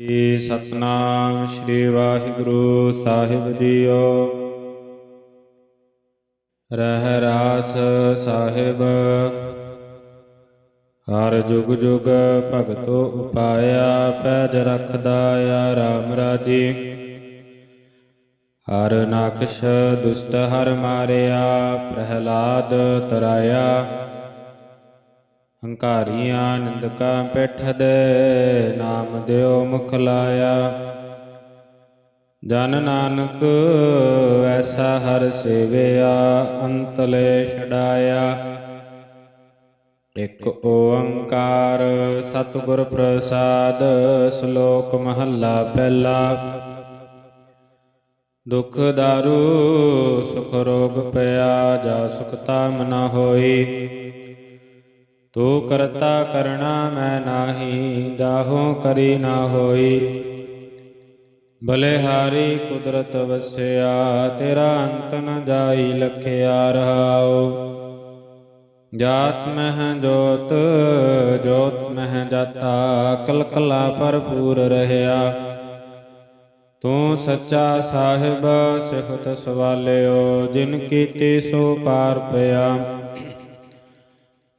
ਜੀ ਸਤਨਾਮ ਸ੍ਰੀ ਵਾਹਿਗੁਰੂ ਸਾਹਿਬ ਜੀਓ। ਰਹਿ ਰਾਸ ਸਾਹਿਬ। ਹਰ ਜੁਗ ਜੁਗ ਭਗਤੋ ਉਪਾਇਆ, ਪੈਜ ਰਖਦਾ ਆ ਰਾਮ ਰਾਜੀ। ਹਰ ਨਾਕਸ਼ ਦੁਸ਼ਟ ਹਰ ਮਾਰਿਆ, ਪ੍ਰਹਿਲਾਦ ਤਰਾਇਆ। ਹੰਕਾਰੀਆਂ ਨਿੰਦਕਾਂ ਪਿੱਠ ਦੇ ਨਾਮ ਦਿਓ ਮੁਖ ਲਾਇਆ। ਜਨ ਨਾਨਕ ਐਸਾ ਹਰ ਸੇਵਿਆ, ਅੰਤਲੇ ਛਡਾਇਆ। ਇਕ ਓੰਕਾਰ ਸਤਿਗੁਰ ਪ੍ਰਸਾਦ, ਸ਼ਲੋਕ ਮਹੱਲਾ ਪਹਿਲਾ। ਦੁਖ ਦਾਰੂ, ਸੁਖ ਰੋਗ ਪਿਆ, ਜਾ ਸੁਖ ਸੁਖਤਾ ਮਨ ਹੋਈ। ਤੂੰ ਕਰਤਾ ਕਰਣਾ ਮੈਂ ਨਾਹੀ, ਦਾਹੋਂ ਕਰੀ ਨਾ ਹੋਈ। ਬਲਿਹਾਰੀ ਕੁਦਰਤ ਵਸਿਆ, ਤੇਰਾ ਅੰਤ ਨ ਜਾਈ ਲਖਿਆ ਰਹਾਓ ਜਾਤ ਮਹਿ ਜੋਤ ਜੋਤ ਮਹਿ ਜਾਤਾ, ਕਲਕਲਾ ਭਰਪੂਰ ਰਹਿਆ। ਤੂੰ ਸੱਚਾ ਸਾਹਿਬ, ਸਿਫਤ ਸਵਾਲਿਓ, ਜਿਨ ਕੀਤੀ ਸੋ ਪਾਰ ਪਿਆ।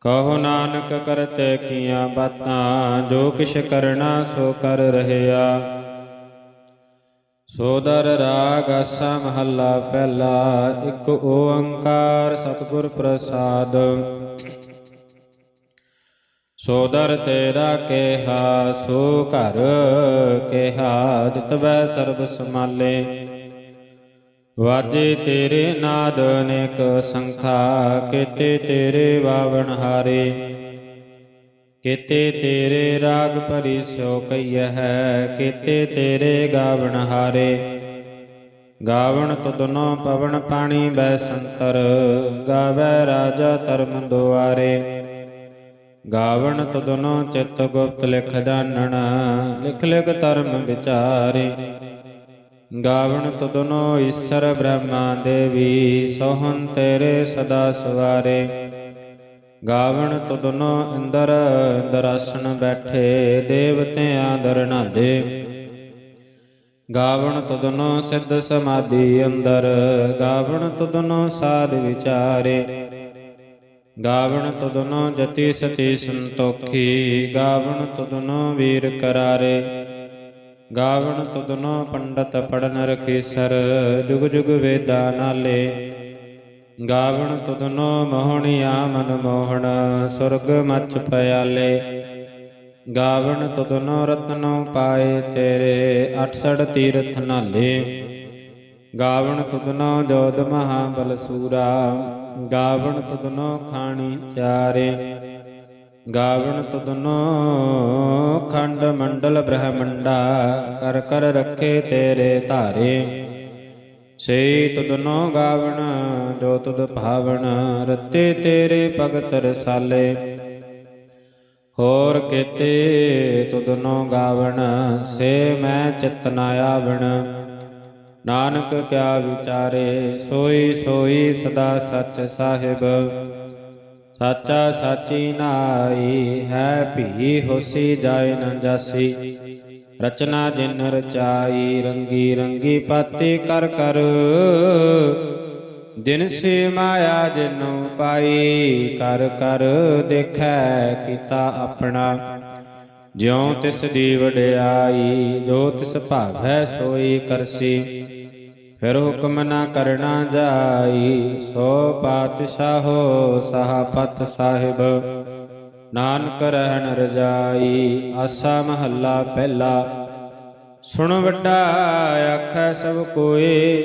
ਕਹੋ ਨਾਨਕ ਕਰਤੇ ਕੀਆਂ ਬਾਤਾਂ, ਜੋ ਕਿਛ ਕਰਨਾ ਸੋ ਕਰ ਰਹਿਆ। ਸੋਦਰ ਰਾਗ ਆਸਾ ਮਹੱਲਾ ਪਹਿਲਾ, ਇੱਕ ਓੰਕਾਰ ਸਤਿਗੁਰ ਪ੍ਰਸਾਦ। ਸੋਦਰ ਤੇਰਾ ਕੇਹਾ, ਸੋ ਘਰ ਕੇਹਾ, ਦਿਤਵੈ ਸਰਬ ਸਮਾਲੇ ਵਾਜੇ ਤੇਰੇ ਨਾਦ ਅਨੇਕ ਸੰਖਾ, ਕੀਤੇ ਤੇਰੇ ਬਾਵਨ ਹਾਰੇ। ਕੀਤੇ ਤੇਰੇ ਰਾਗ ਭਰੀ ਸੋ ਕਈਐ ਕੀਤੇ ਤੇਰੇ ਗਾਵਣ ਹਾਰੇ। ਗਾਵਣ ਤੁਧਨੋ ਪਵਨ ਪਾਣੀ ਬੈ ਸੰਤਰ, ਗਾਵੈ ਰਾਜਾ ਧਰਮ ਦੁਆਰੇ। ਗਾਵਣ ਤੁਧਨੋ ਚਿਤ ਗੁਪਤ ਲਿਖ ਦਾਨਣ ਲਿਖ ਲਿਖ ਧਰਮ ਵਿਚਾਰੇ। ਗਾਵਣ ਤੁਧਨੋ ਈਸ਼ਰ ਬ੍ਰਹਮਾ ਦੇਵੀ, ਸੋਹਣ ਤੇਰੇ ਸਦਾ ਸਵਾਰੇ। ਗਾਵਣ ਤੁਧਨੋ ਇੰਦਰ ਇੰਦਰਾਸਣ ਬੈਠੇ ਦੇਵਤਿਆਂ ਦਰਨਾਦੇ ਗਾਵਣ ਤੁਧਨੋ ਸਿੱਧ ਸਮਾਧੀ ਅੰਦਰ, ਗਾਵਣ ਤੁਧਨੋ ਸਾਧ ਵਿਚਾਰੇ। ਗਾਵਣ ਤੁਧਨੋ ਜਤੀ ਸਤੀ ਸੰਤੋਖੀ, ਗਾਵਣ ਤੁਧਨੋ ਵੀਰ ਕਰਾਰੇ। ਗਾਵਣ ਤੁਧਨੋ ਪੰਡਤ ਪੜਨ ਰਖੀਸਰ ਜੁਗ ਜੁਗ ਵੇਦਾ ਨਾਲੇ। ਗਾਵਣ ਤੁਧਨੋ ਮੋਹਣਿਆ ਮਨ ਮੋਹਣ, ਸੁਰਗ ਮਚ ਪਿਆਲੇ ਗਾਵਣ ਤੁਧਨੋ ਰਤਨੋ ਪਾਏ ਤੇਰੇ 68 ਤੀਰਥ ਨਾਲੇ। ਗਾਵਣ ਤੁਧਨੋ ਜੋਧ ਮਹਾ ਬਲਸੂਰਾ ਗਾਵਣ ਤੁਧਨੋ ਖਾਣੀ ਚਾਰੇ। ਗਾਵਣ ਤੁਧਨੋ, ਖੰਡ ਮੰਡਲ ਬ੍ਰਹਮੰਡਾ, ਕਰ ਕਰ ਰੱਖੇ ਤੇਰੇ ਧਾਰੇ। ਸੇ ਤੁਧਨੋ ਗਾਵਣ, ਜੋ ਤੁਧ ਭਾਵਣ, ਰਤੇ ਤੇਰੇ ਭਗਤ ਰਸਾਲੇ। ਹੋਰ ਕੀਤੇ ਤੁਧਨੋ ਗਾਵਣ, ਸੇ ਮੈਂ ਚਿਤ ਨਾ ਆਵਣ। ਨਾਨਕ ਕਿਆ ਵਿਚਾਰੇ, ਸੋਈ ਸੋਈ ਸਦਾ ਸੱਚ ਸਾਹਿਬ। ਸਾਚਾ ਸਾਚੀ ਨਾਈ ਹੈ, ਭੀ ਹੋਸੀ ਜਾਏ ਨ ਜਾਸੀ। ਰਚਨਾ ਜਿਨ ਰਚਾਈ, ਰੰਗੀ ਰੰਗੀ ਪਾਤੀ ਕਰ ਕਰ। ਜਿਨ ਸੇ ਮਾਇਆ ਜਿਨੂ ਪਾਈ, ਕਰ ਕਰ ਦੇਖੈ ਕੀਤਾ ਆਪਣਾ। ਜਿਉ ਤਿਸ ਦੀ ਵਡਿਆਈ, ਜੋ ਤਿਸ ਭਾਵੈ ਸੋਈ ਕਰਸੀ। ਫਿਰ ਹੁਕਮ ਨਾ ਕਰਨਾ ਜਾਈ, ਸੋ ਪਾਤਸ਼ਾਹੋ ਸਹਾਪਤ ਸਾਹਿਬ। ਨਾਨਕ ਰਹਿਣ ਰਜਾਈ, ਆਸਾ ਮਹੱਲਾ ਪਹਿਲਾ। ਸੁਣ ਵੱਡਾ ਆਖੈ ਸਭ ਕੋਏ,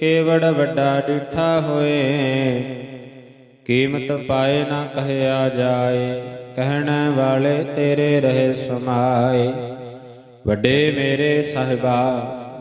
ਕੇਵੜ ਵੱਡਾ ਡਿਠਾ ਹੋਏ। ਕੀਮਤ ਪਾਏ ਨਾ ਕਹਿਆ ਜਾਏ, ਕਹਿਣ ਵਾਲੇ ਤੇਰੇ ਰਹੇ ਸਮਾਏ। ਵੱਡੇ ਮੇਰੇ ਸਾਹਿਬਾ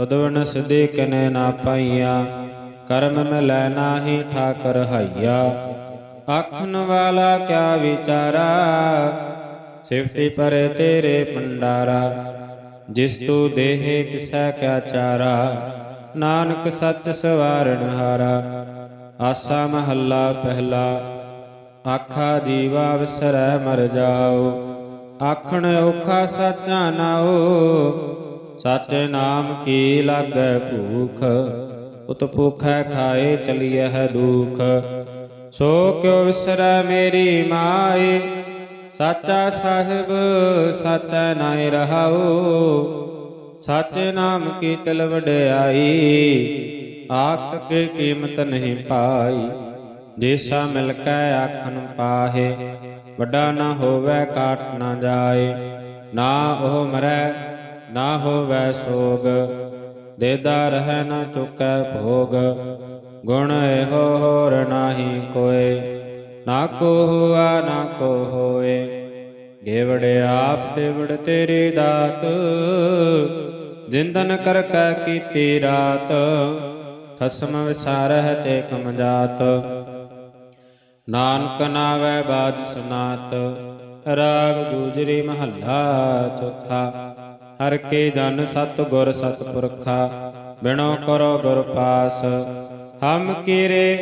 ਤਦ ਵਨਸ ਕਨੇ ਨਾ ਪਾਈਆ, ਕਰਮ ਮਿਲੈ ਨਾਹੀ ਠਾਕਰ ਹਾਈਆ। ਆਖਣ ਵਾਲਾ ਕਿਆ ਵਿਚਾਰਾ, ਸਿਫਤੀ ਪਰ ਤੇਰੇ ਪੰਡਾਰਾ ਜਿਸ ਤੂ ਦੇਹ ਤਿਸੈ ਕਿਆ ਚਾਰਾ, ਨਾਨਕ ਸੱਚ ਸਵਾਰਣ ਹਾਰਾ। ਆਸਾ ਮਹੱਲਾ ਪਹਿਲਾ, ਆਖਾ ਜੀਵਾ ਵਿਸਰੈ ਮਰ ਜਾਓ। ਆਖਣ ਔਖਾ ਸਾਚਾ ਨਾਓ ਸਾਚੇ ਨਾਮ ਕੀ ਲਾਗੈ ਭੂਖ? ਉਤ ਭੂਖੈ ਖਾਏ ਚਲੀਐ ਦੁਖ। ਸੋ ਕਿਉ ਵਿਸਰੈ ਮੇਰੀ ਮਾਏ ਸਾਚਾ ਸਾਹਿਬ, ਸਾਚਾ ਨਾਇ ਰਹਾਉ। ਸਾਚੇ ਨਾਮ ਕੀ ਤਿਲ ਵਡਿਆਈ? ਆਖ ਕੇ ਕੀਮਤ ਨਹੀਂ ਪਾਈ? ਜੇਸਾ ਮਿਲ ਕੈ ਆਖਣ ਪਾਹੇ। ਵੱਡਾ ਨਾ ਹੋਵੇ, ਕਾਟ ਨਾ ਜਾਏ। ਨਾ ਉਹ ਮਰੈ ਨਾ ਹੋਵੇ ਸੋਗ, ਦੇਦਾ ਰਹਿ ਨਾ ਚੁਕੈ ਭੋਗ। ਗੁਣ ਇਹੋ ਹੋਰ ਨਾਹੀ ਕੋਏ, ਨਾ ਕੋ ਹੁਆ, ਨਾ ਕੋ ਹੋਏ। ਗੇਵੜ ਆਪ ਦੇਵੜ ਤੇਰੀ ਦਾਤ, ਜਿੰਦਨ ਕਰ ਕੈ ਕੀਤੀ ਰਾਤ। ਖਸਮ ਵਿਸਾਰਹਿ ਤੇ ਕਮ ਜਾਤ। ਨਾਨਕ ਨਾਵੈ ਬਾਜ ਸੁਨਾਤ, ਰਾਗ ਗੂਜਰੀ ਮਹੱਲਾ ਚੌਥਾ। ਹਰ ਕੇ ਜਨ ਸਤ ਗੁਰ ਸਤ ਪੁਰਖਾ ਬਿਨੋ ਕਰੋ ਗੁਰ ਪਾਸ। ਹਮ ਕੀਰੇ,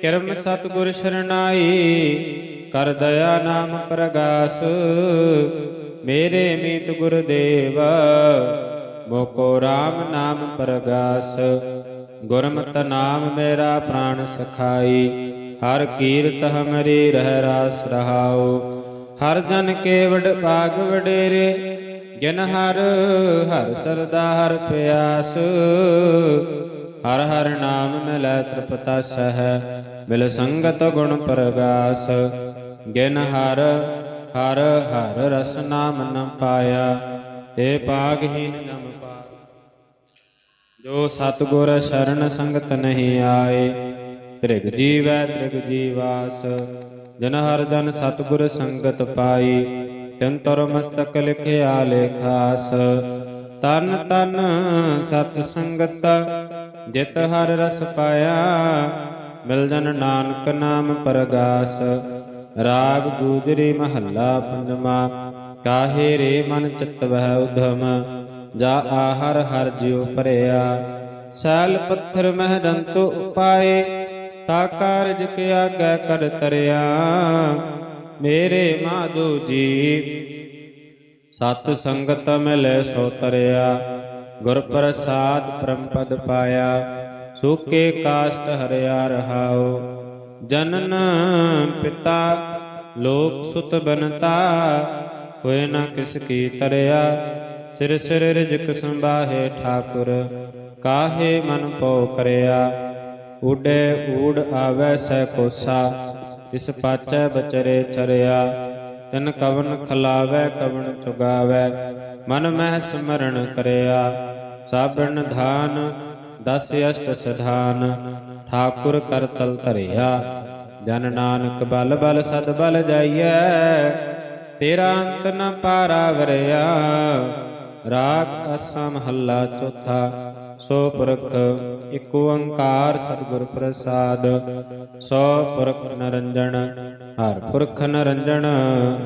ਕਿਰਮ ਸਤ ਗੁਰ ਸ਼ਰਨਾਈ, ਕਰ ਦਇਆ ਨਾਮ ਪ੍ਰਗਾਸ। ਮੇਰੇ ਮੀਤ ਗੁਰਦੇਵ ਮੋਕੋ RAM ਨਾਮ ਪ੍ਰਗਾਸ। ਗੁਰਮਤਿ ਨਾਮ ਮੇਰਾ ਪ੍ਰਾਣ ਸਖਾਈ, ਹਰ ਕੀਰਤ ਹਮਰੀ ਰਹਿ ਰਾਸ ਰਹਾਉ। ਹਰ ਜਨ ਕੇ ਵਡ ਭਾਗ ਵਡੇਰੇ ਜਿਨ ਹਰ ਹਰ ਸਰਦਾ ਹਰ ਪਿਆਸ। ਹਰ ਹਰ ਨਾਮ ਮਿਲੈ ਤ੍ਰਿਪਤਾ ਸਹਿ ਮਿਲ ਸੰਗਤ ਗੁਣ ਪ੍ਰਗਾਸ। ਗਿਨ ਹਰ ਹਰ ਹਰ ਰਸ ਨਾਮ ਨ ਪਾਇਆ, ਤੇ ਭਾਗਹੀਨ ਜਮ ਪਾ ਜੋ ਸਤਗੁਰ ਸ਼ਰਨ ਸੰਗਤ ਨਹੀਂ ਆਏ, ਤ੍ਰਿਗ ਜੀਵੈ ਤ੍ਰਿਗ ਜੀਵਾਸ। ਜਨ ਹਰ ਜਨ ਸਤਗੁਰ ਸੰਗਤ ਪਾਈ ਤਿਨ ਤਰ ਮਸਤਕ ਲਿਖਿਆ ਲੇਖਾਸ। ਤਨ ਤਨ ਸਤ ਸੰਗਤ, ਜਿਤ ਹਰ ਰਸ ਪਾਇਆ, ਮਿਲ ਜਨ ਨਾਨਕ ਨਾਮ ਪਰਗਾਸ। ਰਾਗ ਗੂਜਰੀ ਮਹੱਲਾ ਪੰਜਵਾ ਕਾਹੇ ਰੇ ਮਨ ਚਿਤ ਵਹਿ ਉਧਮ, ਜਾ ਆਹਰ ਹਰ ਜਿਉ ਭਰਿਆ ਸੈਲ ਪੱਥਰ ਮਹਿ ਦੰਤੋ ਉਪਾਏ, ਤਾ ਕਾਰਜ ਕੇ ਆਗੈ ਕਰ ਤਰਿਆ। ਮੇਰੇ ਮਾਧੂ ਜੀ। ਸਤ ਸੰਗਤ ਮਿਲੈ ਸੋ ਤਰਿਆ। ਗੁਰ ਪ੍ਰਸਾਦ ਪਰਮਪਦ ਪਾਇਆ। ਸੂਕੇ ਕਾਸ਼ਟ ਹਰਿਆ ਰਹਾਉ। ਜਨਨ ਪਿਤਾ, ਲੋਕ ਸੁਤ ਬਨਤਾ। ਹੋਏ ਨਾ ਕਿਸ ਕੀ ਤਰਿਆ। ਸਿਰ ਸਿਰ ਰਿਜਕ ਸੰਭਾਹੇ ਠਾਕੁਰ। ਕਾਹੇ ਮਨ ਪਉ ਕਰਿਆ। ਉਡੇ ਊੜ ਆਵੈ ਸੈ ਕੋਸਾ। ਇਸ ਪਾਚੈ ਬਚਰੇ ਚਰਿਆ, ਤਿਨ ਕਵਨ ਖਲਾਵੈ, ਕਵਨ ਚੁਗਾਵੈ, ਮਨ ਮਹਿ ਸਿਮਰਨ ਕਰਿਆ। ਸਾਬਣ ਧਾਨ, ਦਸ ਅਸ਼ਟ ਸਧਾਨ, ਠਾਕੁਰ ਕਰਤਲ ਧਰਿਆ। ਜਨ ਨਾਨਕ ਬਲ ਬਲ ਸਦ ਬਲ ਜਾਈਐ, ਤੇਰਾ ਅੰਤ ਨ ਪਾਰਾ ਵਰਿਆ। ਰਾਗ ਅਸਾ ਮਹੱਲਾ ਚੌਥਾ, ਸੋ ਪੁਰਖ ਇਕ ਓੰਕਾਰ ਸਤਿਗੁਰ ਪ੍ਰਸਾਦ। ਸੋ ਪੁਰਖ ਨਰੰਜਣ, ਹਰ ਪੁਰਖ ਨਰੰਜਣ,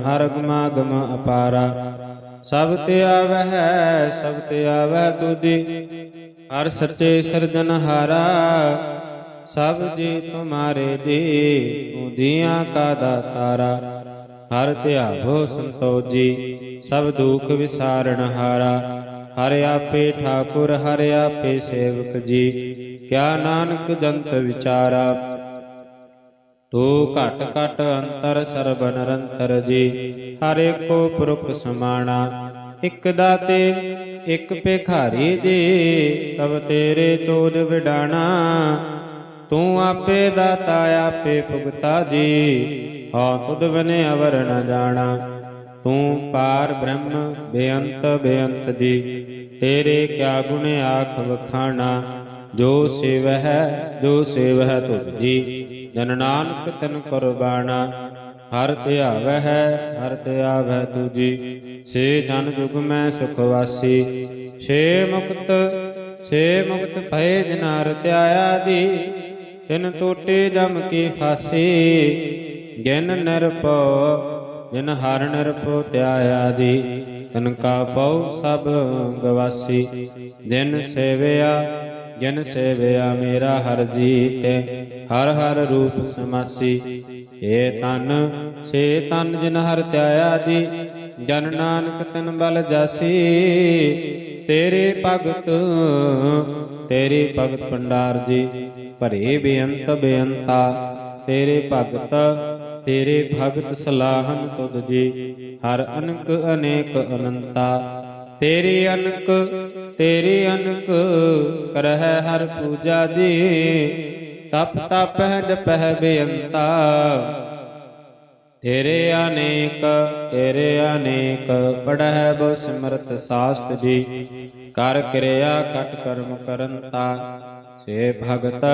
ਹਰ ਗਮਾਗਮ ਅਪਾਰਾ। ਸਭ ਤੇ ਆਵਹਿ, ਸਭ ਤੇ ਆਵਹਿ ਤੁਧੀ, ਹਰ ਸੱਚੇ ਸਿਰਜਨਹਾਰਾ ਸਭ ਜੀ ਤੁਮਾਰੇ ਜੀ ਤੂੰ ਦੀਆਂ ਕਾ ਦਾਤਾਰਾ। ਹਰ ਧਿਆਵੋ ਸੰਤੋ ਜੀ ਸਭ ਦੁਖ ਵਿਸਾਰਣ ਹਾਰਾ। ਹਰ ਆਪੇ ਠਾਕੁਰ, ਹਰ ਆਪੇ ਸੇਵਕ ਜੀ, ਕਿਆ ਨਾਨਕ ਜੰਤ ਵਿਚਾਰਾ। ਤੂੰ ਘਟ ਘਟ ਅੰਤਰ ਸਰਬ ਨਿਰੰਤਰ ਜੀ। ਹਰੇ ਕੋ ਪੁਰਖ ਸਮਾਣਾ, ਇਕ ਦਾਤੇ, ਇਕ ਭਿਖਾਰੀ ਜੀ। ਤਬ ਤੇਰੇ ਤੋਜ ਵਿਡਾਣਾ, ਤੂੰ ਆਪੇ ਦਾਤਾ, ਆਪੇ ਭੁਗਤਾ ਜੀ। ਹਾਂ ਤੁਧ ਬਨੇ ਅਵਰ ਨ ਜਾਣਾ, ਤੂੰ ਪਾਰ ਬ੍ਰਹਮ ਬੇਅੰਤ ਬੇਅੰਤ ਜੀ। ਤੇਰੇ ਕਿਆ ਗੁਣ ਆਖ ਵਖਾਣਾ, ਜੋ ਸੇਵਹਿ ਜੋ ਸੇਵਹਿ ਤੁਧ ਜੀ। ਜਨ ਨਾਨਕ ਤਨ ਕੁਰਬਾਨਾ। ਹਰ ਧਿਆਵਹਿ ਹਰ ਧਿਆਵਹਿ ਤੁਜੀ ਸੇ ਜਨ ਜੁਗ ਮੈਂ ਸੁਖ ਵਾਸੀ। ਛੇ ਮੁਕਤ ਸੇ ਮੁਕਤ ਭਏ ਜਿਨਾਰ ਧਿਆਇਆ ਦੀ। ਤਿਨ ਟੋਟੇ ਜਮ ਕੀ ਫਾਸੀ। ਗਿਨ ਨਿਰਭਉ, ਜਿਨ ਹਰ ਨਿਰਭਉ ਧਿਆਇਆ ਦੀ। ਤਨ ਕਾ ਪਉ ਸਭ ਗਵਾਸੀ। ਜਿਨ ਸੇਵਿਆ ਜਿਨ ਸੇਵਿਆ ਮੇਰਾ ਹਰ ਜੀਤੇ। ਹਰ ਹਰ ਰੂਪ ਸਮਾਸੀ। ਏ ਤਨ ਸੇ ਤਨ ਜਿਨ ਹਰ ਧਿਆਇਆ ਜੀ, ਜਨ ਨਾਨਕ ਤਨ ਬਲ ਜਾਸੀ। ਤੇਰੇ ਭਗਤ ਤੇਰੇ ਭਗਤ ਭੰਡਾਰ ਜੀ, ਭਰੇ ਬੇਅੰਤ ਬੇਅੰਤਾ। ਤੇਰੇ ਭਗਤ ਤੇਰੇ ਭਗਤ ਸਲਾਹਨ ਤੁਧ ਜੀ, ਹਰ ਅਨਕ ਅਨੇਕ ਅਨੰਤਾ। ਤੇਰੇ ਅਨਕ ਤੇਰੇ ਅਨਕ, ਕਰਹਿ ਹਰ ਪੂਜਾ ਜੀ ਤਪ ਤਪਹਿ ਜਪਹਿ ਬੇਅੰਤਾ। ਤੇਰੇ ਅਨੇਕ ਤੇਰੇ ਅਨੇਕ ਪੜਹਿ ਬੋ ਸਿਮਰਤ ਸਾਸਤ ਜੀ। ਕਰ ਕਿਰਿਆ ਕਟ ਕਰਮ ਕਰੰਤਾ। ਸੇ ਭਗਤ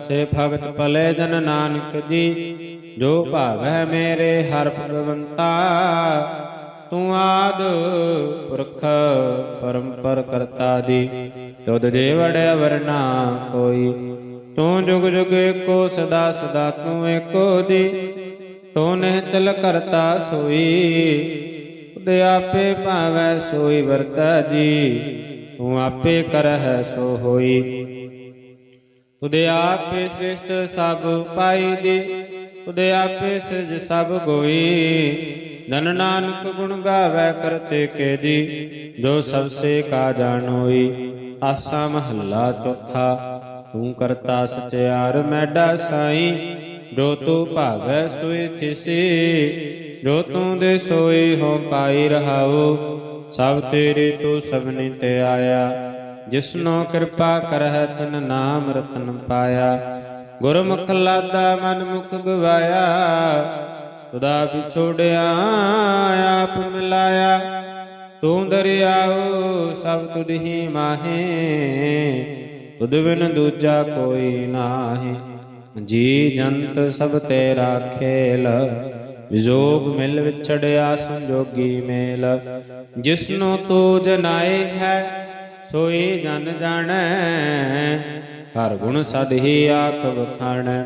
ਸੇ ਭਗਤ ਭਲੇ ਜਨ ਨਾਨਕ ਜੀ। ਜੋ ਭਾਵੈ ਮੇਰੇ ਹਰ ਭਗਵੰਤਾ। ਤੂੰ ਆਦ ਪੁਰਖ ਪਰੰਪਰ ਕਰਤਾ ਦੀ ਤੁਧ ਦੇ ਵੜਿਆ ਵਰਨਾ ਕੋਈ ਤੂੰ ਜੁਗ ਜੁਗ ਏਕੋ, ਸਦਾ ਸਦਾ ਤੂੰ ਏਕੋ ਦੀ। ਤੂੰ ਨਹਿ ਚਲ ਕਰਤਾ ਸੋਈ ਉਦੇ ਆਪੇ ਭਾਵੈ ਸੋਈ ਵਰਤਾ ਜੀ। ਤੂੰ ਆਪੇ ਕਰਹਿ ਸੋ ਹੋਈ। ਉਦੇ ਆਪੇ ਸ੍ਰਿਸ਼ਟ ਸਭ ਪਾਈ ਦੀ ਉਦੇ ਆਪੇ ਸਿਜ ਸਭ ਗੋਈ। ਨਨ ਨਾਨਕ ਗੁਣ ਗਾਵੇ ਕਰਤੇ ਕੇ ਜੀ ਜੋ ਸਭ ਸੇ ਕਾ ਜਾਣੋਈ ਆਸਾ ਮਹੱਲਾ ਚੌਥਾ। ਤੂੰ ਕਰਤਾ ਸਚਿਆਰ ਮੈਡਾ ਸਾਈ, ਜੋ ਤੂੰ ਭਾਵੈ ਸੋਈ ਥਿਸੀ ਜੋ ਤੂੰ ਦੇ ਸੋਈ ਹੋ ਪਾਈ ਰਹਾਉ, ਸਭ ਤੇਰੇ ਤੂੰ ਸਭਨੀ ਤੇ ਆਇਆ, ਜਿਸਨੋ ਕਿਰਪਾ ਕਰਹਿ ਤਿਨ ਨਾਮ ਰਤਨ ਪਾਇਆ, ਗੁਰਮੁਖ ਲਾਦਾ ਮਨ ਮੁਖ ਗਵਾਇਆ ਤੁਦਾ ਵਿਛੋੜਿਆ ਆਪ ਮਿਲਾਇਆ, ਤੂੰ ਦਰਿਆਉ ਸਭ ਤੁਧ ਹੀ ਮਾਹੇ ਤੁਧ ਬਿਨ ਦੂਜਾ ਕੋਈ ਨਾਹੀ। ਜੀ ਜੰਤ ਸਭ ਤੇਰਾ ਖੇਲ ਵਿਜੋਗ ਮਿਲ ਵਿਛੜਿਆ ਸੰਜੋਗੀ ਮੇਲ। ਜਿਸਨੂੰ ਤੂੰ ਜਨਾਏ ਹੈ, ਸੋਈ ਜਨ ਜਾਣੈ, ਹਰ ਗੁਣ ਸਦ ਹੀ ਆਖ ਵਖਾਣੈ।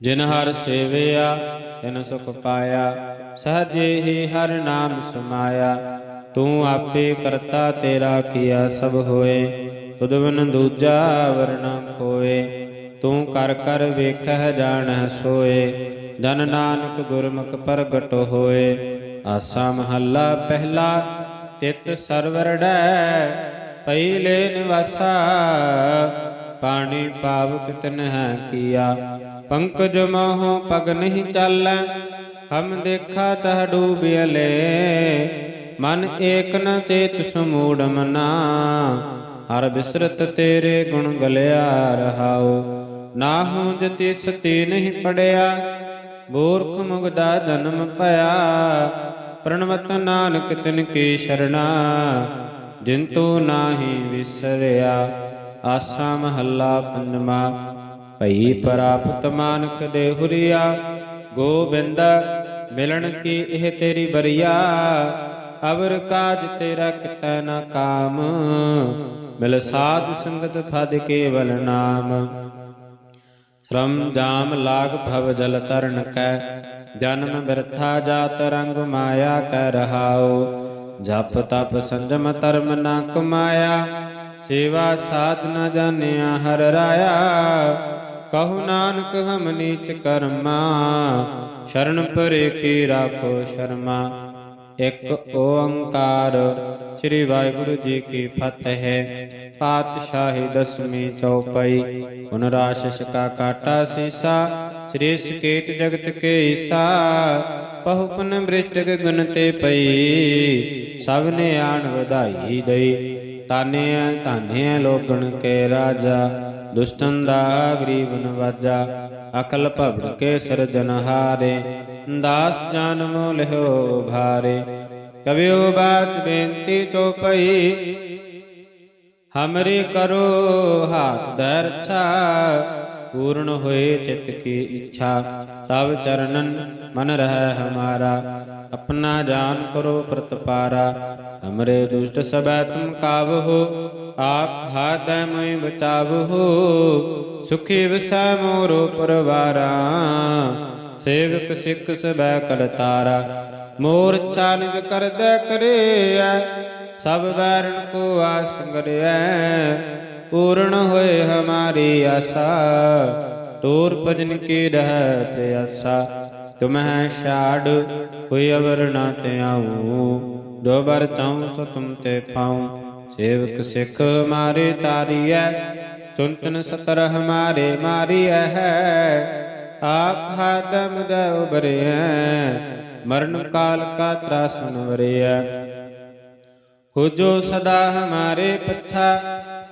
ਜਿਨ ਹਰ ਸੇਵਿਆ, ਤਿਨ ਸੁਖ ਪਾਇਆ, ਸਹਜੇ ਹੀ ਹਰ ਨਾਮ ਸਮਾਇਆ। ਤੂੰ ਆਪੇ ਕਰਤਾ ਤੇਰਾ ਕੀਆ ਸਭ ਹੋਏ। ਤੁਧ ਬਿਨ ਦੂਜਾ ਵਰਣ ਕੋਏ, ਤੂੰ ਕਰ ਕਰ ਵੇਖਹਿ ਜਾਣਹਿ ਸੋਏ। ਜਨ ਨਾਨਕ ਗੁਰਮੁਖ ਪ੍ਰਗਟ ਹੋਏ, ਆਸਾ ਮਹੱਲਾ ਪਹਿਲਾ ਤਿਤ ਸਰਵਰੜੈ ਪਹਿਲੇ ਨਿਵਾਸਾ, ਪਾਣੀ ਪਾਵ ਤਿਨ ਹੈ ਕੀਆ। ਪੰਕਜ ਮੋਹ ਪਗ ਨਹੀਂ ਚਾਲੈ, ਹਮ ਦੇਖਾ ਤਹ ਡੂਬਿਅਲੇ ਮਨ ਏਕ ਨ ਚੇਤ ਸਮੂੜ ਮਨਾ ਹਰ ਬਿਸਰਤ ਤੇਰੇ ਗੁਣ ਗਲਿਆ ਰਹਾਉ। ਨਾਹੂ ਜਤੀ ਸਤੀ ਨਹੀਂ ਪੜਿਆ, ਮੂਰਖ ਮੁਗਦਾ ਜਨਮ ਭਇਆ। ਪ੍ਰਣਵਤ ਨਾਨਕ ਤਿਨ ਕੀ ਸ਼ਰਣਾ, ਜਿਨ ਨਾਹੀ ਵਿਸਰਿਆ। ਆਸਾ ਮਹੱਲਾ ਪੰਜਵਾ, ਭਈ ਪ੍ਰਾਪਤ ਮਾਨਕ ਦੇ ਹੁਰੀਆ। ਗੋਬਿੰਦ, ਮਿਲਣ ਕੀ ਇਹ ਤੇਰੀ ਬਰੀਆ ਅਵਰ ਕਾਜ ਤੇਰਾ ਕਿਤੈ ਨਾ ਕਾਮ। ਮਿਲ ਸਾਧ ਸੰਗਤ ਫਦ ਕੇਵਲ ਨਾਮ। ਸ਼ਰਮ ਜਾਮ ਲਾਗ ਭਵ ਜਲ ਤਰਨ ਕੈ, ਜਨਮ ਬਿਰਥਾ ਜਾਤ ਰੰਗ ਮਾਇਆ ਕੈ ਰਹਾਉ। ਜਪ ਤਪ ਸੰਜਮ ਧਰਮ ਨਾ ਕਮਾਇਆ, ਸੇਵਾ ਸਾਧ ਨ ਜਾਣਿਆ ਹਰ ਰਾਇਆ। ਕਹੂ ਨਾਨਕ ਹਮ ਨੀਚ ਕਰਮਾ, ਸ਼ਰਨ ਪਰੇ ਕੀ ਰਾਖੋ ਸ਼ਰਮਾ। ਇੱਕ ਓੰਕਾਰ। ਸ੍ਰੀ ਵਾਹਿਗੁਰੂ ਜੀ ਕੀ ਫਤਿਹ। ਪਾਤਸ਼ਾਹੀ ਦਸਵੀਂ ਚੌਪਈ। ਹੁਨ ਰਾਸ਼ਿਸ਼ ਕਾ ਕਾਟਾ ਸੀਸਾ। ਸ੍ਰੀ ਸਕੇਤ ਜਗਤ ਕੇ ਈਸਾ। ਪਹੁਪਨ ਬ੍ਰਿਸ਼ਟ ਗੁਣ ਤੇ ਪਈ। ਸਭ ਨੇ ਆਣ ਵਧਾਈ ਦਈ। ਤਾਨੇ ਧਾਨੇ ਲੋਗਣ ਕੇ ਰਾਜਾ। ਦੁਸ਼ਟਨ ਦਾ ਗਰੀਬ ਨਵਾਜਾ। ਅਕਲ ਭਵਨ ਕੇ ਸਿਰਜਨਹਾਰੇ ਦਾਸ ਜਨ ਲਿਓ ਭਾਰੇ ਕਬਿਓ ਬਾਚ ਬੇਨਤੀ ਚੋਪਈ। ਹਮਰੀ ਕਰੋ ਹਾਥ ਦਰ ਰਛਾ, ਪੂਰਨ ਹੋਏ ਚਿਤ ਕੀ ਇੱਛਾ। ਤਬ ਚਰਨਨ ਮਨ ਰਹਿ ਹਮਾਰਾ, ਆਪਣਾ ਜਾਨ ਕਰੋ ਪ੍ਰਤਪਾਰਾ ਹਮਰੇ ਦੁਸ਼ਟ ਸਬੈ ਤੁਮ ਕਾਵਹੋ ਆਪ ਹਾਦੈ ਮੈਂ ਬਚਾਵਹੁ ਸੁਖੀ ਵਿਸੈ ਮੋਰੋ ਪਰਵਾਰਾ ਸੇਵਕ ਸਿੱਖ ਸਬੈ ਕਲ ਤਾਰਾ। ਮੋਰ ਇੱਛਾ ਨਿਜ ਕਰਦੈ ਸਭ ਬੈਰਨ ਕੋ ਆਸ ਕਰਿਐ ਪੂਰਨ ਹੋਏ ਹਮਾਰੀ ਆਸਾ, ਤੂਰ ਭਜਨ ਕੀ ਰਹਿ ਪਿਆਸਾ। ਤੁਮਹਿ ਛਾੜ, ਕੋਈ ਅਵਰ ਨਾ ਤਿਆਉ ਜੋ ਬਰ ਚਾਉ ਸੋ ਤੁਮ ਤੇ ਪਾਉ। ਸੇਵਕ ਸਿੱਖ ਮਾਰੇ ਤਾਰੀਐ ਚੁੰਤਨ ਸਤਰ ਹਮਾਰੇ ਮਾਰੀਐ ਹੈ। ਆਪ ਹਾਦਮ ਦਾ ਉਬਰਿਐ, ਮਰਨ ਕਾਲ ਕਾ ਤਰਾਸਨ ਵਰਿਐ। ਹੋ ਜੋ ਸਦਾ ਹਮਾਰੇ ਪੱਛਾ,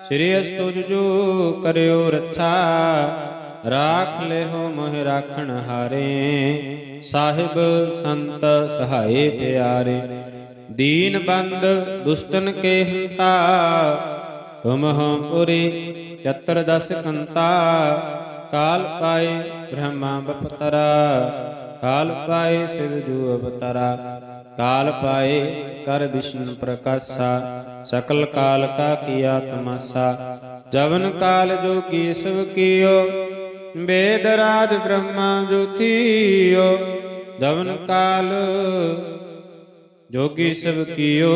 ਸ੍ਰੀ ਅਸਤੁਜ ਜੋ ਕਰਿਓ ਰੱਛਾ। ਰਾਖ ਲਿਓ ਮੋਹਿ ਰਾਖਣ ਹਾਰੇ, ਸਾਹਿਬ ਸੰਤ ਸਹਾਏ ਪਿਆਰੇ। ਦੀਨ ਬੰਦ ਦੁਸ਼ਟਨ ਕੇ ਹੰਤਾ ਤੁਮ ਹੋ ਪੁਰੀ ਚਤਰ ਦਸ ਕੰਤਾ। ਕਾਲ ਪਾਏ ਬ੍ਰਹਮਾ ਬਪਤਰਾ, ਕਾਲ ਪਾਏ ਸਿਵ ਜੂ ਅਵਤਰਾ, ਕਾਲ ਪਾਏ ਕਰ ਵਿਸ਼ਨੂੰ ਪ੍ਰਕਾਸ਼ਾ, ਸਕਲ ਕਾਲ ਕਾ ਕੀਆ ਤਮਸਾ, ਜਵਨ ਕਾਲ ਜੋ ਸਭ ਕੀਓ, ਵੇਦ ਰਾਜ ਬ੍ਰਹਮਾ ਜੋਤੀਓ ਜਵਨ ਕਾਲ ਜੋਗੀ ਸਭ ਕੀਓ,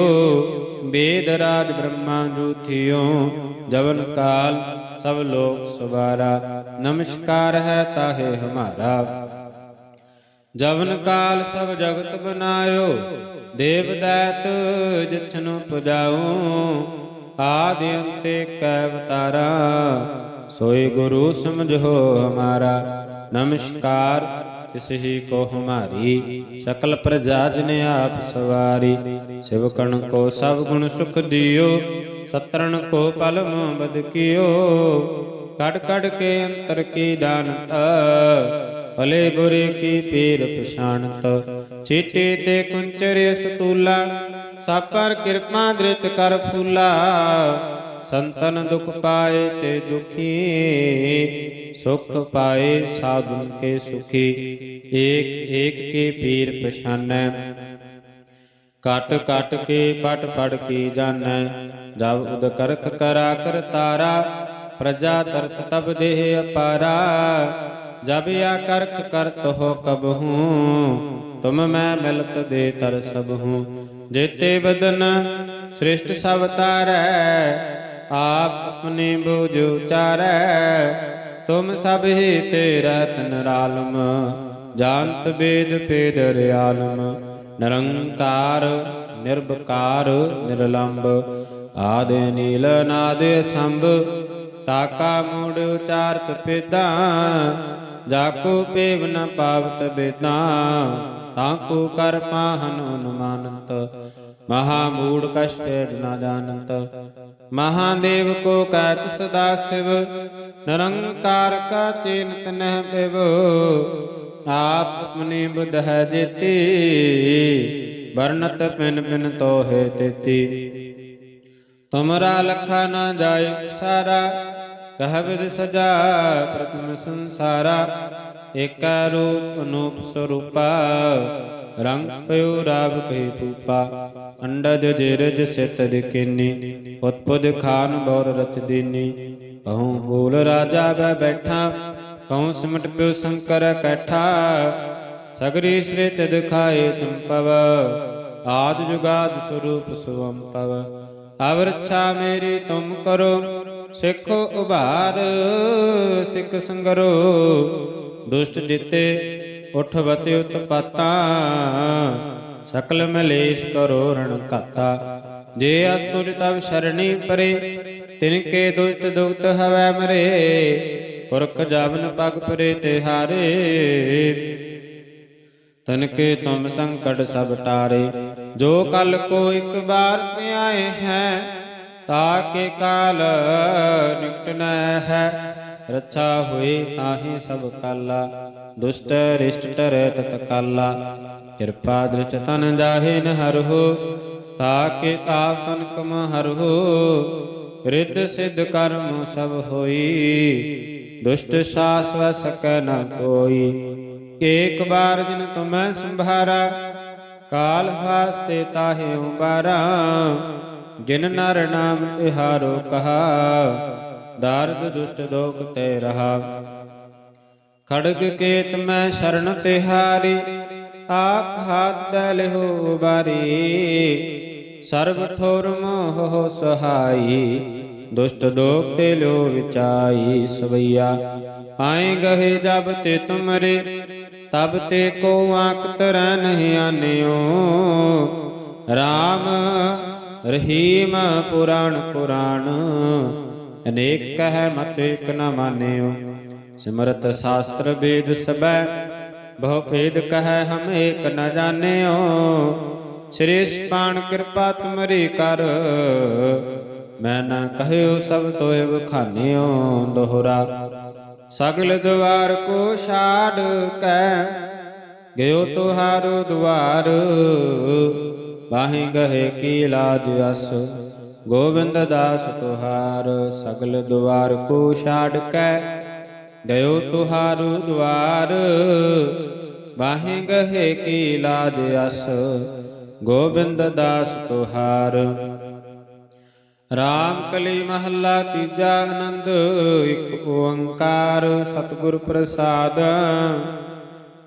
ਵੇਦ ਰਾਜ ਬ੍ਰਹਮਾ ਜੋਤੀਓ ਜਵਨ ਕਾਲ ਸਭ ਲੋਕ ਸਵਾਰਾ ਨਮਸਕਾਰ ਹੈ ਤਾਹੇ ਹਮਾਰਾ। ਜਵਨ ਕਾਲ ਸਭ ਜਗਤ ਬਨਾਇਓ। ਦੇਵ ਦੈਤ ਜਿਛਨੁ ਪੁਜਾਉ। ਆਦਿ ਅੰਤੇ ਕੈ ਅਵਤਾਰਾ ਸੋਈ ਗੁਰੂ ਸਮਝੋ ਹਮਾਰਾ। ਨਮਸਕਾਰ ਤਿਸ ਹੀ ਕੋ ਹਮਾਰੀ। ਸਕਲ ਪ੍ਰਜਾ ਜਨ ਆਪ ਸਵਾਰੀ। ਸਿਵਕਣ ਕੋ ਸਭ ਗੁਣ ਸੁਖ ਦਿਓ। ਸਤਰਣ ਕੋ ਪਲਮ ਬਦਕਿਓ ਕੜ ਕੜ ਕੇ ਅੰਤਰ ਕੀ ਦਾਨਤ ਭਲੇ ਬੁਰੇ ਕੀ ਪੀਰ ਪਛਾਨਤ ਚੀਟੇ ਤੇ ਕੁੰਚਰੇ ਸਤੂਲਾ, ਸਾਪਰ ਕਿਰਪਾ ਦ੍ਰਿਤ ਕਰ ਫੂਲਾ। ਸੰਤਨ ਦੁਖ ਪਾਏ ਤੇ ਦੁਖੀ, ਸੁਖ ਪਾਏ ਸਾਧੁਨ ਕੇ ਸੁਖੀ। ਏਕ ਏਕ ਕੇ ਪੀਰ ਪਛਾਨੈ। ਕਟ ਕਟ ਕੇ ਪਟ ਪੜ ਕੀ ਜਾਣੈ। ਜਬ ਉਦ ਕਰਖ ਕਰਾ ਕਰ ਤਾਰਾ, ਪ੍ਰਜਾ ਤਰਤ ਤਬ ਦੇਹ ਅਪਾਰਾ। ਜਬ ਆ ਕਰਖ ਕਰਤ ਹੋ ਕਬਹੂ ਤੁਮ ਮੈਂ ਮਿਲਤ ਦੇ ਤਰ ਸਭ ਹੂੰ। ਜੇਤੇ ਬਦਨ ਸ੍ਰਿਸ਼ਟ ਸਭ ਤਾਰੈ, ਆਪ ਆਪਨੇ ਬੋਝ ਉਚਾਰੈ। ਤੁਮ ਸਭ ਹੀ ਤੇ ਰਤਨ ਰਾਲਮ, ਜਾਣਤ ਬੇਦ ਪੇਦ ਰਿਆਲਮ ਨਿਰੰਕਾਰ, ਨਿਰਭਕਾਰ ਨਿਰਲੰਭ ਆਦਿ ਨੀਲ ਨਾਦ ਸੰਭ, ਤਾਕਾ ਮੂੜ ਉਚਾਰਤ ਪੇਦਾ। ਜਾਕੋ ਪੇਵ ਨ ਪਾਵਤ ਬੇਦਾ ਤਾਕੋ ਕਰ ਪਾਹਨ ਅਨੁਮਾਨੰਤ ਮਹਾ ਮੂੜ ਕਛ ਪੇੜ ਨ ਜਾਣਤ। ਮਹਾਦੇਵ ਕੋ ਕਹਿਤ ਸਦਾ ਸਿਵ, ਨਿਰੰਕਾਰ ਕਾ ਚਿੰਤ ਨਹਿ ਪਿਵ। ਆਪ ਆਪਣੀ ਬੁਧ ਹੈ ਜੇਤੀ ਵਰਨਤ ਪਿਨ ਪਿਨ ਤੋਹੇ ਤੇਤੀ। ਤੁਮਰਾ ਲਖਾ ਨਾ ਜਾਏ ਸਾਰਾ ਕਹ ਸਜਾ ਪ੍ਰਤਮ ਸੰਸਾਰਾ, ਏਕਾ ਰੂਪ ਅਨੂਪ ਸਰੂਪਾ, ਰੰਗ ਪਇਓ ਰਾਵ ਕਹੀ ਤੂਪਾ ਅੰਡਜ ਜਿਰਜ ਸਿਤ ਦਿਕਿਨੀ ਉਤਪੁਜ ਖਾਨ ਬੌਰ ਰਚ ਦੀਨੀ ਕਹੂੰ ਗੋਲ ਰਾਜਾ ਬੈ ਬੈਠਾ, ਕਹੂੰ ਸਿਮਟ ਪਿਓ ਸ਼ੰਕਰ ਕੈਠਾ, ਸਗਰੀ ਸ੍ਰਿਤ ਦਿਖਾਏ ਚੰਪਵ ਆਦ ਜੁਗਾਦ ਸਰੂਪ ਸੁਵਮ ਪਵ। ਅਵਰਛਾ ਮੇਰੀ ਤੁਮ ਕਰੋ, ਸਿੱਖੋ ਉਭਾਰ, ਸਿੱਖ ਸੰਗਰੋ। ਦੁਸ਼ਟ ਜਿਤੇ ਉਠ ਬਤੇ ਉਤਪਾਤਾ, ਸਕਲ ਮਲੇਸ਼ ਕਰੋ ਰਣ ਘਾਤਾ। ਜੇ ਅਸੁਰ ਤਬ ਸ਼ਰਣੀ ਪਰੇ ਤਿਨ ਕੇ ਦੁਸ਼ਟ ਦੁਖਤ ਹਵੈ ਮਰੇ। ਪੁਰਖ ਜਬਨ ਪਗ ਪਰੇ ਤੇ ਹਾਰੇ। ਤਨ ਕੇ ਤੁਮ ਸੰਕਟ ਸਭ ਟਾਰੇ। ਜੋ ਕਲ ਕੋ ਇੱਕ ਬਾਰ ਪਿਆਏ ਹੈ ਤਾਕੇ ਕਾਲ ਨਿਕਟ ਨ ਹੈ। ਰੱਛਾ ਹੋਏ ਤਾਹੀ ਸਭ ਕਾਲਾ, ਦੁਸ਼ਟ ਰਿਸ਼ਟ ਟਰੈ ਤਤ ਕਾਲਾ ਕਿਰਪਾ ਦ੍ਰਿਚ ਤਨ ਜਾਹੇ ਨ ਹਰਹੁ ਤਾਕੇ ਤਾਪਨ ਕਮ ਹਰਹੁ। ਰਿੱਧ ਸਿੱਧ ਕਰਮ ਸਭ ਹੋਈ, ਦੁਸ਼ਟ ਸਾਸ ਵ ਨ ਕੋਈ। ਏਕ ਬਾਰ ਜਿਨ ਤੁਮੈ ਸੰਭਾਰਾ ਕਾਲ ਵਾਸਤੇ ਤਾਹੇ ਉਬਾਰਾ, ਜਿਨ ਨਰ ਨਾਮ ਤਿਹਾਰੋ ਕਹਾ, ਦਾਰਦ ਦੁਸ਼ਟ ਦੋਖ ਤੇ ਰਹਾ। ਖੜਗ ਕੇਤ ਮੈਂ ਸ਼ਰਨ ਤਿਹਾਰੀ ਆਪ ਹਾਥ ਦੇ ਲਿਹੋ ਬਾਰੀ ਸਰਬ ਥੋਰ ਮੋਹ ਸਹਾਈ, ਦੁਸ਼ਟ ਦੋਖ ਤੇ ਲਿਓ ਵਿਚਾਈ ਸਵਈਆ। ਆਏ ਗਹੇ ਜਬ ਤੇ ਤੁਮਰੇ ਤਬ ਤੇ ਕੋ ਆਕ ਤਰੈ ਨਹੀਂ ਆਨਿਓ। RAM ਰਹੀਮ ਪੁਰਾਣ ਪੁਰਾਣ, ਅਨੇਕ ਕਹਿ ਮਤ ਇਕ ਨ ਮਾਨਿਓ। ਸਿਮਰਤ ਸ਼ਾਸਤਰ ਵੇਦ ਸਬੈ ਬਹੁ ਭੇਦ ਕਹੈ ਹਮ ਏਕ ਨ ਜਾਣਿਓ। ਸ੍ਰੇਸ਼ ਪਾਣ ਕਿਰਪਾ ਤੁਮਰੀ ਕਰ, ਮੈਂ ਨਾ ਕਹਿਓ ਸਭ ਤੋਏ ਬਖਾਨਿਓ ਦੋਹਰਾ। ਸਗਲ ਦਵਾਰ ਕੋ ਛਾੜ ਕੈ ਗਇਓ ਤੁਹਾਰੋ ਦੁਆਰ ਬਾਹੇ ਗਏ ਕੀ ਲਾਜ ਅਸ, ਗੋਬਿੰਦ ਦਾਸ ਤੁਹਾਰ। ਸਗਲ ਦੁਆਰ ਕੋ ਛਾੜ ਕੈ ਗਇਓ ਤੁਹਾਰੋ ਦੁਆਰ ਬਾਹੇ ਗਏ ਕੀ ਲਾਜ ਅਸ, ਗੋਬਿੰਦ ਦਾਸ ਤੁਹਾਰ। ਰਾਮ ਕਲੀ ਮਹੱਲਾ ਤੀਜਾ ਆਨੰਦ, ਇੱਕ ਓੰਕਾਰ ਸਤਿਗੁਰ ਪ੍ਰਸਾਦ।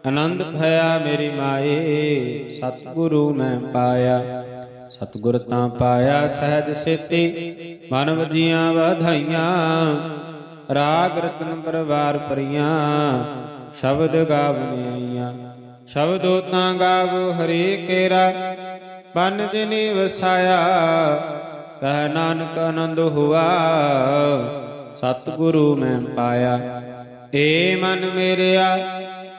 ਆਨੰਦ ਭਇਆ ਮੇਰੀ ਮਾਏ, ਸਤਿਗੁਰੂ ਮੈਂ ਪਾਇਆ। ਸਤਿਗੁਰ ਤਾਂ ਪਾਇਆ ਸਹਿਜ ਸੇਤੀ ਮਨ ਵਜੀਆਂ ਵਧਾਈਆਂ। ਰਾਗ ਰਤਨ ਪਰਵਾਰ ਪਰੀਆਂ ਸ਼ਬਦ ਗਾਵਨੇ ਆਈਆਂ। ਸ਼ਬਦੋ ਤਾਂ ਗਾਵੋ ਹਰੀ ਕੇਰਾ, ਬਨ ਜਿਨੇ ਵਸਾਇਆ। ਕਹਿ ਨਾਨਕ ਆਨੰਦ ਹੁਆ, ਸਤਿਗੁਰੂ ਮੈਂ ਪਾਇਆ। ਏ ਮਨ ਮੇਰਿਆ,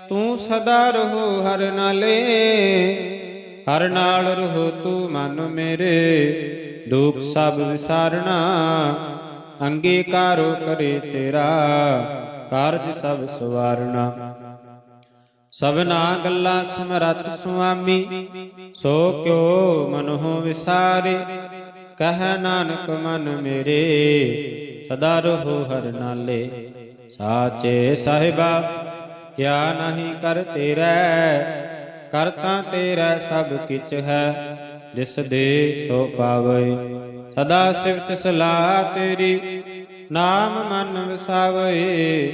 ਤੂੰ ਸਦਾ ਰਹੋ ਹਰ ਨਾਲੇ, ਹਰ ਨਾਲ ਰਹੋ ਤੂੰ ਮਨ ਮੇਰੇ। ਦੁੱਖ ਸਭ ਵਿਸਾਰਣਾ ਅੰਗੀਕਾਰੋ ਕਰੇ ਤੇਰਾ, ਕਾਰਜ ਸਭ ਸਵਾਰਣਾ ਸਭਨਾ ਗੱਲਾਂ ਸਮਰਤ ਸੁਆਮੀ, ਸੋ ਕਿਉ ਮਨਹੁ ਵਿਸਾਰੇ ਕਹਿ ਨਾਨਕ ਮਨ ਮੇਰੇ, ਸਦਾ ਰਹੋ ਹਰ ਨਾਲੇ। ਸਾਚੇ ਸਾਹਿਬਾ, ਕਿਆ ਨਹੀਂ ਕਰ ਤੇਰਾ ਕਰਤਾ ਤੇਰਾ ਸਭ ਕਿਛ ਹੈ। ਜਿਸ ਦੇ ਸੋ ਪਾਵੇ, ਸਦਾ ਸਿਫਤ ਸਲਾਹ ਤੇਰੀ। ਨਾਮ ਮਨ ਵਸਾਵੇ,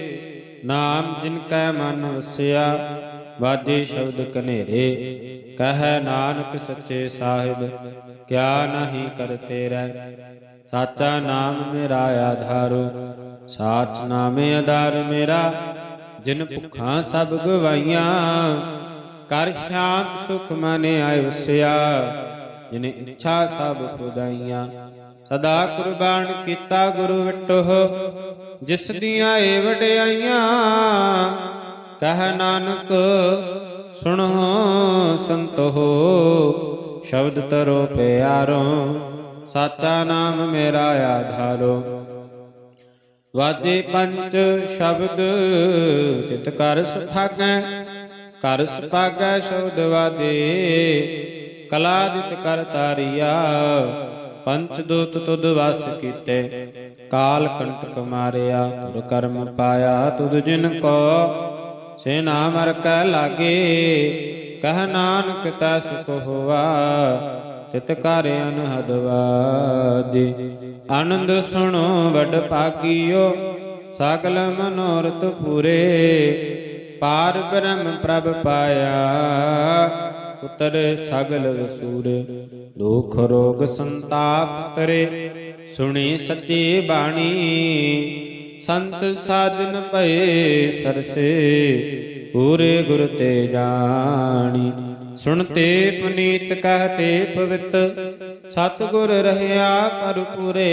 ਨਾਮ ਜਿਨ ਕੈ ਮਨ ਵਸਿਆ, ਵਾਜੇ ਸ਼ਬਦ ਕਨੇਰੇ ਕਹੈ ਨਾਨਕ ਸੱਚੇ ਸਾਹਿਬ ਕਿਆ ਨਹੀਂ ਕਰ ਤੇਰਾ ਸਾਚਾ ਨਾਮ ਮੇਰਾ ਆਧਾਰੋ। ਸਾਚ ਨਾਮੇ ਆਧਾਰ ਮੇਰਾ। ਜਿਨ ਭੁੱਖਾਂ ਸਭ ਗਵਾਈਆਂ, ਕਰ ਸ਼ਾਂਤ ਸੁਖ ਮਨੇ ਆਇ ਵਸਿਆ। ਜਿਨ ਇੱਛਾ ਸਭ ਖੁਦਾਈਆਂ, ਸਦਾ ਕੁਰਬਾਨ ਕੀਤਾ ਗੁਰੂ ਵਿਟੋ ਜਿਸ ਦੀਆਂ ਏ ਵਡਿਆਈਆਂ, ਕਹ ਨਾਨਕ ਸੁਣੋ ਸੰਤੋ ਸ਼ਬਦ ਤਰੋ ਪਿਆਰੋ, ਸਾਚਾ ਨਾਮ ਮੇਰਾ ਆਧਾਰੋ। ਵਾਜੇ ਪੰਜ ਸ਼ਬਦ ਚਿਤ ਕਰ ਸੁਭਾਗੈ ਕਰ ਸੁਭਾਗੈ ਸ਼ਬਦ ਵਾਦੇ ਕਲਾ ਦਿਤ ਕਰ ਤਾਰੀਆ, ਪੰਚ ਦੂਤ ਤੁਧ ਵਸ ਕੀਤੇ। ਕਾਲ ਕੰਟਕ ਮਾਰਿਆ ਤੁਰ ਕਰਮ ਪਾਇਆ, ਤੁਧ ਜਿਨ ਕੋ, ਸੇ ਨਾਮ ਅਰ ਕੈ ਲਾਗੇ। ਕਹ ਨਾਨਕ ਤਾ ਸੁਖ ਹੋਆ ਤਿਤ ਕਰ ਅਨਹਦ ਵਾਦੀ। ਆਨੰਦ ਸੁਣੋ ਵਡ ਭਾਗੀਓ, ਸਗਲ ਮਨੋਰਥ ਪੂਰੇ। ਪਾਰ ਬ੍ਰਹਮ ਪ੍ਰਭ ਪਾਇਆ, ਉਤਰ ਸਗਲ ਵਸੂਰੇ। ਦੁਖ ਰੋਗ ਸੰਤਾਪ ਤਰੇ, ਸੁਣੀ ਸੱਚੀ ਬਾਣੀ। ਸੰਤ ਸਾਜਨ ਭਏ ਸਰਸੇ ਪੂਰੇ ਗੁਰ ਤੇ ਜਾਣੀ। ਸੁਣ ਤੇ ਪੁਨੀਤ ਕਹਤੇ ਪਵਿੱਤ, ਸਤਿਗੁਰ ਰਹਿਆ ਕਰ ਪੂਰੇ।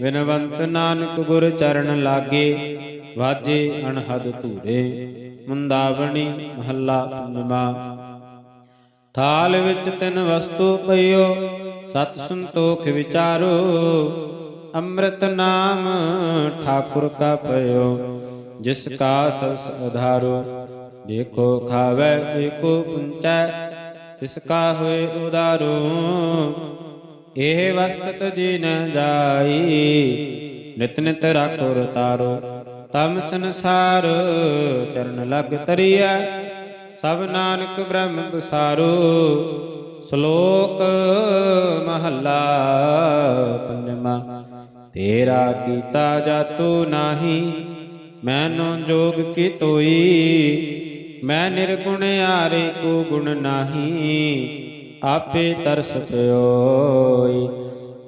ਵਿਨਵੰਤ ਨਾਨਕ ਗੁਰ ਚਰਨ ਲਾਗੇ, ਵਾਜੇ ਅਣਹਦ ਧੂਰੇ। ਮੁੰਦਾਵਣੀ ਮਹੱਲਾ ਪੰਜਵਾ। ਥਾਲ ਵਿੱਚ ਤਿੰਨ ਵਸਤੂ ਪਈਓ, ਸਤ ਸੰਤੋਖ ਵਿਚਾਰੋ। ਅੰਮ੍ਰਿਤ ਨਾਮ ਠਾਕੁਰ ਕਾ ਪਇਓ। ਜਿਸ ਕਾ ਸਸ ਆਧਾਰੋ ਦੇਖੋ ਖਾਵੇ ਦੇਖੋ ਪੁੰਚੈ, ਤਿਸ ਕਾ ਹੋਏ ਉਦਾਰੋ ਇਹ ਵਸਤਤ ਜੀ ਨ ਜਾਈ, ਨਿਤ ਨਿਤ ਰਾਖੋ ਰਤਾਰੋ ਤਮ ਸੰਸਾਰ ਚਰਨ ਲਗ ਤਰੀਐ, ਸਭ ਨਾਨਕ ਬ੍ਰਹਮ ਬਸਾਰੋ ਸ਼ਲੋਕ ਮਹੱਲਾ ਪੰਜਵਾਂ, ਤੇਰਾ ਕੀਤਾ ਜਾਤੂ ਨਾਹੀ ਮੈਨੋ ਜੋਗ ਕੀ ਤੋਈ? ਮੈਂ ਨਿਰਗੁਣ ਆਰੇ ਕੋ ਗੁਣ ਨਾਹੀ। ਆਪੇ ਤਰਸ ਪਿਓਈ।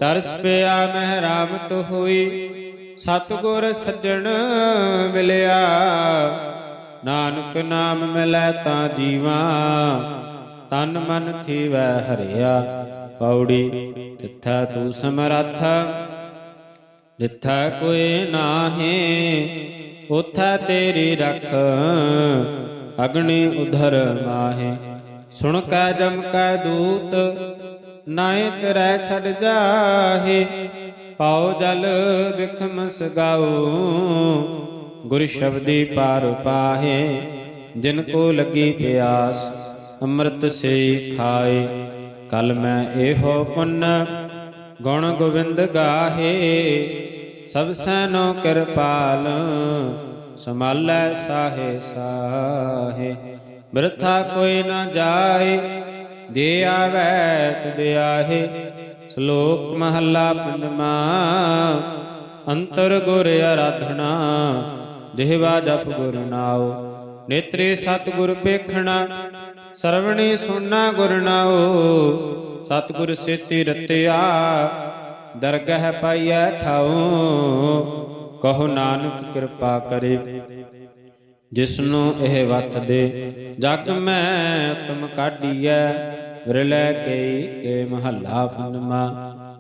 ਤਰਸ ਪਿਆ ਮਹਿਰਾਮਤ ਹੋਈ। ਸਤਿਗੁਰ ਸੱਜਣ ਮਿਲਿਆ। ਨਾਨਕ ਨਾਮ ਮਿਲੈ ਤਾਂ ਜੀਵਾ। ਤਨ ਮਨ ਥੀਵੈ ਹਰਿਆ। ਪੌੜੀ ਤਿੱਥੈ ਤੂੰ ਸਮਰੱਥ। ਜਿੱਥਾ ਕੋਈ ਨਾਹੀ। ਉਥੈ ਤੇਰੀ ਰਖ ਅਗਣੀ ਉਧਰ ਮਾਹੇ। ਸੁਣ ਕੈ ਜਮ ਕੈ ਦੂਤ ਨਾਏ ਕਰੈ ਛੜ ਜਾਹੇ। ਪਾਉ ਜਲ ਵਿਖਮ ਸਗਾਉ, ਗੁਰ ਸ਼ਬਦੀ ਪਾਰ ਪਾਹੇ। ਜਿਨ ਕੋ ਲੱਗੀ ਪਿਆਸ, ਅੰਮ੍ਰਿਤ ਸੇ ਖਾਏ। ਕਲ ਮੈਂ ਇਹੋ ਪੁੰਨ, ਗੁਣ ਗੋਬਿੰਦ ਗਾਹੇ। ਸਭ ਸੈਨੋ ਕਿਰਪਾਲ ਸਮਾਲੈ ਸਾਹੇ ਸਾਹੇ। ਬਿਰਥਾ ਕੋਈ ਨਾ ਜਾਏ, ਜੇ ਆਵੈ ਤੁਧ ਆਹੇ। ਸ਼ਲੋਕ ਮਹੱਲਾ ਪੰਜਵਾਂ, ਅੰਤਰ ਗੁਰ ਆਰਾਧਨਾ, ਜਿਹਵਾ ਜਪ ਗੁਰ ਨਾਉ। ਨੇਤਰੇ ਸਤ ਵੇਖਣਾ ਸਰਵਣੀ ਸੁਨਾ ਗੁਰ ਨਾਉ। ਸਤਿਗੁਰ ਸੇਤੀ ਰਤਿਆ ਦਰਗਹਿ ਪਾਈਐ ਠਾਉ, ਕਹੋ ਨਾਨਕ ਕਿਰਪਾ ਕਰੇ। ਜਿਸਨੂੰ ਇਹ ਵਤ ਦੇ, ਜਗ ਮੈਂ ਤੁਮ ਕਾਢੀਐ, ਵਿਰਲੇ ਕੇ ਕੇ ਮਹੱਲਾ ਪੰਜਵਾ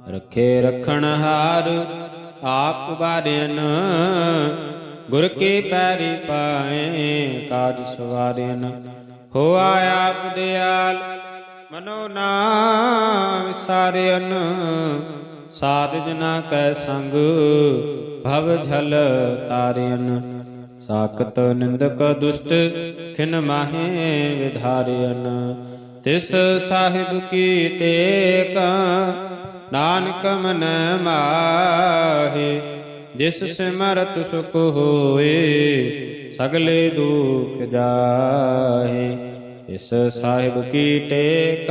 ਰੱਖੇ ਰਖਣ ਹਾਰ, ਆਪ ਬਾਰਿਨ ਗੁਰ ਕੇ ਪੈਰੀ ਪਾਏ ਕਾਜ ਸਵਾਰਿਨ ਹੋਆ ਆਪ ਦਿਆਲ ਮਨੋ ਨਾ ਵਿਸਾਰਿਅਨ ਸਾਧ ਜਨਾ ਕੈ ਸੰਗ, ਭਵ ਝਲ ਤਾਰਿਅਨ ਸਾਖਤ ਨਿੰਦਕ ਦੁਸ਼ਟ, ਖਿਨ ਮਾਹੇ ਵਿਧਾਰਿਅਨ ਤਿਸ ਸਾਹਿਬ ਕੀ ਟੇਕ, ਨਾਨਕ ਮਨ ਮਾਹੇ। ਜਿਸ ਸਿਮਰਤ ਸੁਖ ਹੋਏ, ਸਗਲੇ ਦੁਖ ਜਾਹੇ। ਇਸ ਸਾਹਿਬ ਕੀ ਟੇਕ